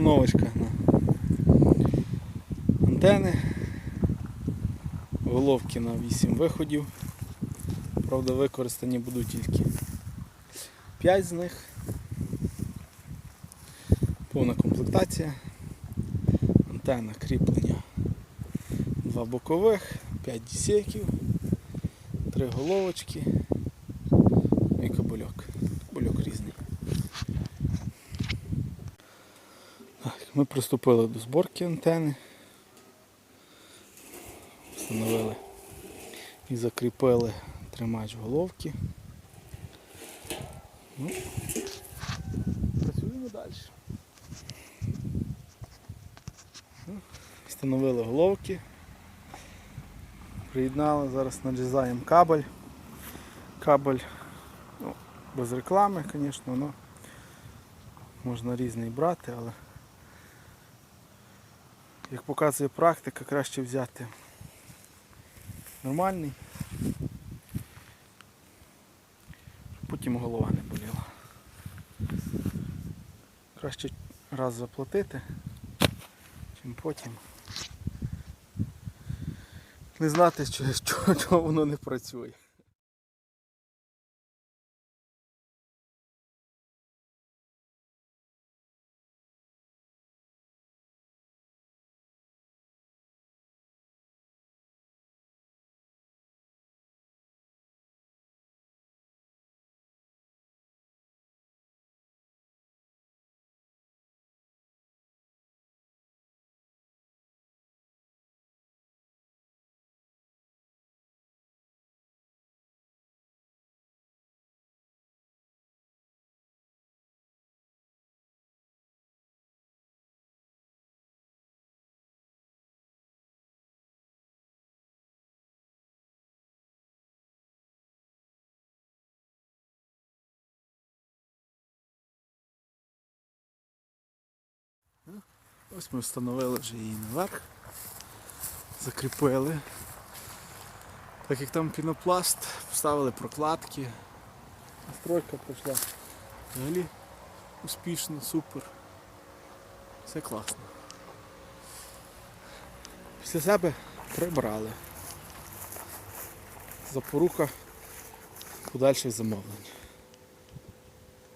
Установочка на антени. Головки на 8 виходів. Правда, використані будуть тільки 5 з них. Повна комплектація. Антенна кріплення. Два бокових, 5 дісеків, 3 головочки і кабельок. Кабельок різний. Так, ми приступили до зборки антени. Встановили і закріпили тримач головки. Ну, працюємо далі. Ну, Встановили головки. Приєднали, зараз надрізаємо кабель. Кабель ну, без реклами, звісно, можна різний брати, але як показує практика, краще взяти нормальний. щоб Потім голова не боліла. Краще раз заплатити, чим потім не знати, чого воно не працює. Ось ми встановили вже її наверх, закріпили. Так як там пінопласт, поставили прокладки. Настройка пройшла взагалі успішно, супер. Все класно. Після себе прибрали. Запорука подальших замовлень.